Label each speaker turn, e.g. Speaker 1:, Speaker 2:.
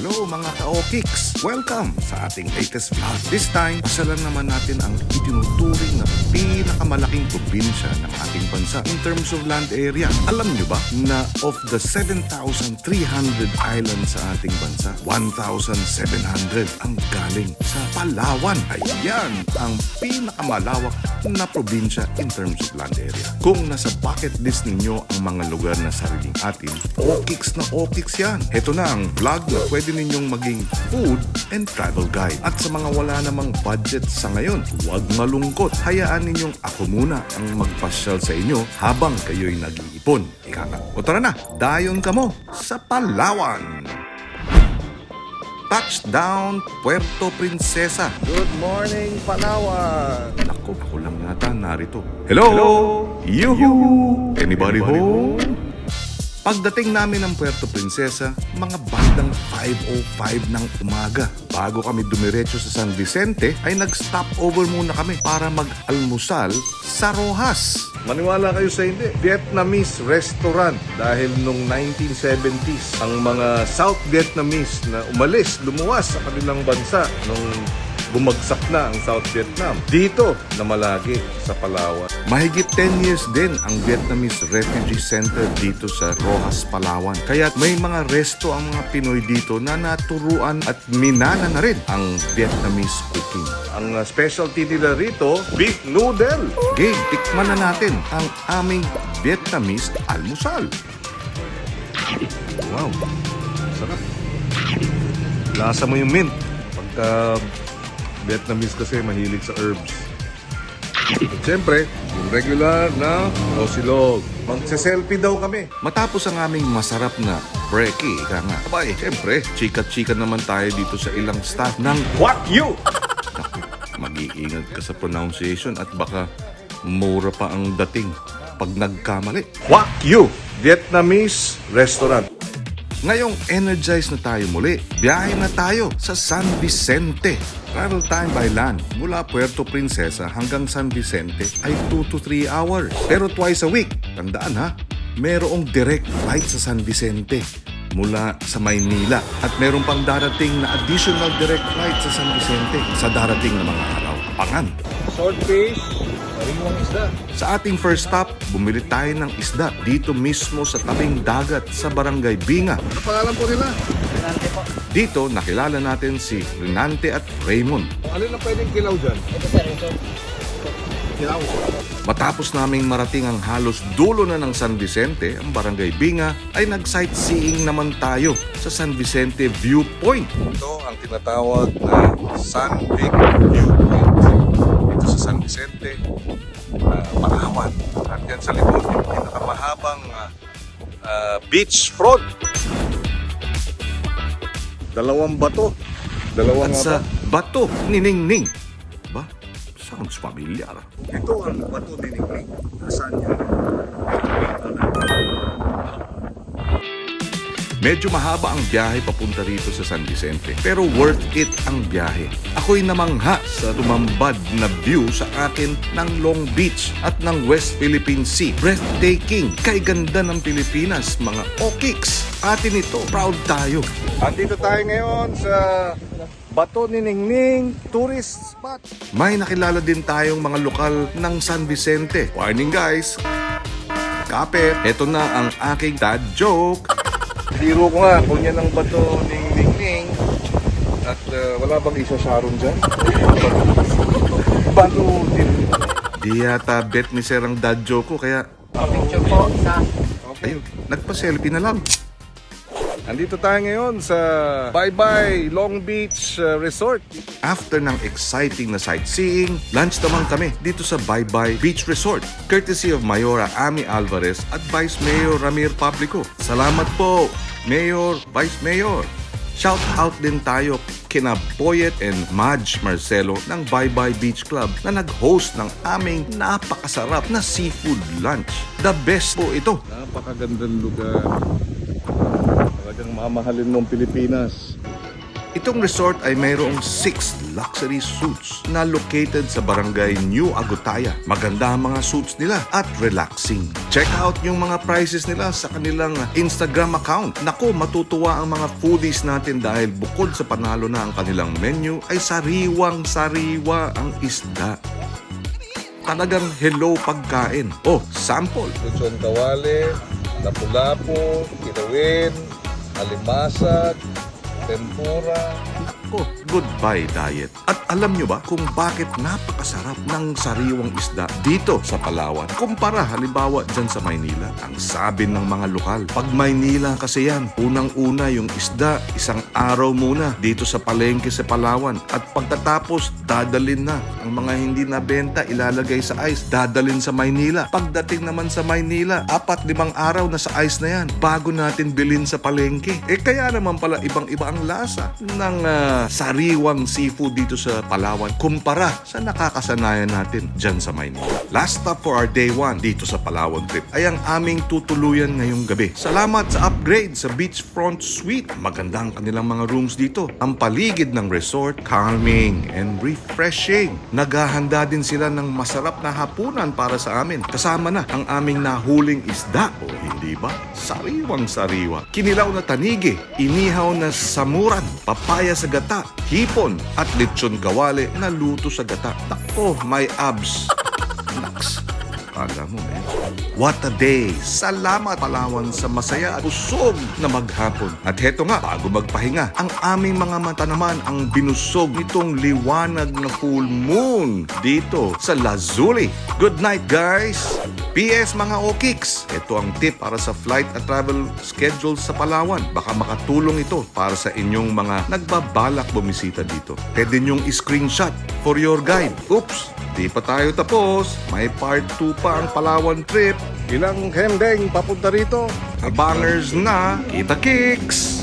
Speaker 1: Hello mga ka-Okiks! Welcome sa ating latest vlog. This time, pasalan naman natin ang itinuturing na pinakamalaking probinsya ng ating bansa in terms of land area. Alam nyo ba na of the 7,300 islands sa ating bansa, 1,700 ang galing sa Palawan. Ayan ang pinakamalawak na probinsya in terms of land area. Kung nasa bucket list ninyo ang mga lugar na sariling atin, Okiks na Okiks yan. Ito na ang vlog na pwede ninyong maging food and travel guide. At sa mga wala namang budget sa ngayon, huwag malungkot. Hayaan ninyong ako muna ang magpasyal sa inyo habang kayo'y nag-iipon. Ika nga. O tara na, dayon ka mo sa Palawan! Touchdown, Puerto Princesa.
Speaker 2: Good morning, Palawan!
Speaker 1: Nako, ako lang yata narito. Hello! Yuhu! Anybody, home? Pagdating namin ng Puerto Princesa, mga bandang 5.05 ng umaga. Bago kami dumiretso sa San Vicente, ay nag-stop over muna kami para mag-almusal sa Rojas.
Speaker 2: Maniwala kayo sa hindi, Vietnamese restaurant dahil nung 1970s, ang mga South Vietnamese na umalis, lumuwas sa kanilang bansa nung bumagsak na ang South Vietnam. Dito na malagi sa Palawan.
Speaker 1: Mahigit 10 years din ang Vietnamese Refugee Center dito sa Rojas, Palawan. Kaya may mga resto ang mga Pinoy dito na naturuan at minana na rin ang Vietnamese cooking.
Speaker 2: Ang uh, specialty nila rito, beef noodle.
Speaker 1: Okay, tikman na natin ang aming Vietnamese almusal.
Speaker 2: Wow, sarap. Lasa mo yung mint. Pagka Vietnamese kasi mahilig sa herbs. At Siyempre, yung regular na osilog. Magse-selfie daw kami.
Speaker 1: Matapos ang aming masarap na brekkie, ika nga. Abay, siyempre, chika-chika naman tayo dito sa ilang staff ng
Speaker 2: What you?
Speaker 1: Mag-iingat ka sa pronunciation at baka mura pa ang dating pag nagkamali.
Speaker 2: What you? Vietnamese restaurant.
Speaker 1: Ngayong energized na tayo muli, biyahe na tayo sa San Vicente. Travel time by land mula Puerto Princesa hanggang San Vicente ay 2 to 3 hours. Pero twice a week, tandaan ha, merong direct flight sa San Vicente mula sa Maynila at meron pang darating na additional direct flight sa San Vicente sa darating na mga araw. Pangan!
Speaker 2: Swordfish, isda.
Speaker 1: Sa ating first stop, bumili tayo ng isda dito mismo sa tabing dagat sa Barangay Binga.
Speaker 2: Ano pangalan po nila?
Speaker 1: Dito, nakilala natin si Renante at Raymond.
Speaker 2: Alin ang pwedeng kilaw dyan? Ito sir, ito. Kilaw.
Speaker 1: Matapos naming marating ang halos dulo na ng San Vicente, ang Barangay Binga, ay nag-sightseeing naman tayo sa San Vicente Viewpoint.
Speaker 2: Ito ang tinatawag na San beach front. Dalawang bato. Dalawang
Speaker 1: At sa. Bato ni Ningning. Ba? Sounds familiar.
Speaker 2: Ito ang bato ni Ningning. Nasaan yan?
Speaker 1: Medyo mahaba ang biyahe papunta rito sa San Vicente, pero worth it ang biyahe. Ako'y namangha sa tumambad na view sa akin ng Long Beach at ng West Philippine Sea. Breathtaking! Kay ganda ng Pilipinas, mga Okiks! Atin ito, proud tayo.
Speaker 2: Andito tayo ngayon sa Bato ni Ningning Tourist Spot.
Speaker 1: May nakilala din tayong mga lokal ng San Vicente. Warning guys! Kapit, eto na ang aking dad joke.
Speaker 2: Biro ko nga kung yan ang bato ni Ningning. At uh, wala bang isa Sharon dyan? bato din.
Speaker 1: Di yata bet ni Sir ang dad joke ko, kaya
Speaker 3: Picture po sa
Speaker 1: ayun, nagpa-selfie na lang.
Speaker 2: Andito tayo ngayon sa Bye Bye Long Beach uh, Resort.
Speaker 1: After ng exciting na sightseeing, lunch naman kami dito sa Bye Bye Beach Resort, courtesy of Mayora Ami Alvarez at Vice Mayor Ramir Pablico. Salamat po, Mayor, Vice Mayor. Shout out din tayo kina Poyet and Madge Marcelo ng Bye Bye Beach Club na nag-host ng aming napakasarap na seafood lunch. The best po ito.
Speaker 2: Napakagandang lugar. Talagang mamahalin mong Pilipinas.
Speaker 1: Itong resort ay mayroong 6 luxury suites na located sa barangay New Agutaya. Maganda ang mga suites nila at relaxing. Check out yung mga prices nila sa kanilang Instagram account. Nako, matutuwa ang mga foodies natin dahil bukod sa panalo na ang kanilang menu ay sariwang sariwa ang isda. Talagang hello pagkain. Oh, sample.
Speaker 2: Lechon kawali, lapu-lapu, kilawin, alimasag, tempura.
Speaker 1: Nako, goodbye diet. At alam nyo ba kung bakit napakasarap ng sariwang isda dito sa Palawan? Kumpara halimbawa dyan sa Maynila. Ang sabi ng mga lokal, pag Maynila kasi yan, unang-una yung isda, isang araw muna dito sa palengke sa Palawan. At pagkatapos, dadalin na. Ang mga hindi nabenta, ilalagay sa ice, dadalin sa Maynila. Pagdating naman sa Maynila, apat limang araw na sa ice na yan bago natin bilhin sa palengke. Eh kaya naman pala ibang-iba ang lasa ng sariwang seafood dito sa Palawan kumpara sa nakakasanayan natin dyan sa Maynila. Last stop for our day one dito sa Palawan trip ay ang aming tutuluyan ngayong gabi. Salamat sa upgrade sa beachfront suite. Maganda ang kanilang mga rooms dito. Ang paligid ng resort, calming and refreshing. Naghahanda din sila ng masarap na hapunan para sa amin. Kasama na ang aming nahuling isda. O hindi ba? Sariwang sariwa. Kinilaw na tanigi, inihaw na samuran, papaya sa gata, hipon at lechon kawale na luto sa gata. Nako, may abs. Naks. Kala mo, man. What a day! Salamat Palawan sa masaya at busog na maghapon. At heto nga, bago magpahinga, ang aming mga mata naman ang binusog nitong liwanag na full moon dito sa Lazuli. Good night, guys! PS mga Okiks, ito ang tip para sa flight at travel schedule sa Palawan. Baka makatulong ito para sa inyong mga nagbabalak bumisita dito. Pwede nyong screenshot for your guide. Oops! Di pa tayo tapos. May part 2 pa ang Palawan trip.
Speaker 2: Ilang hendeng papunta rito?
Speaker 1: Abangers na. Kita kicks!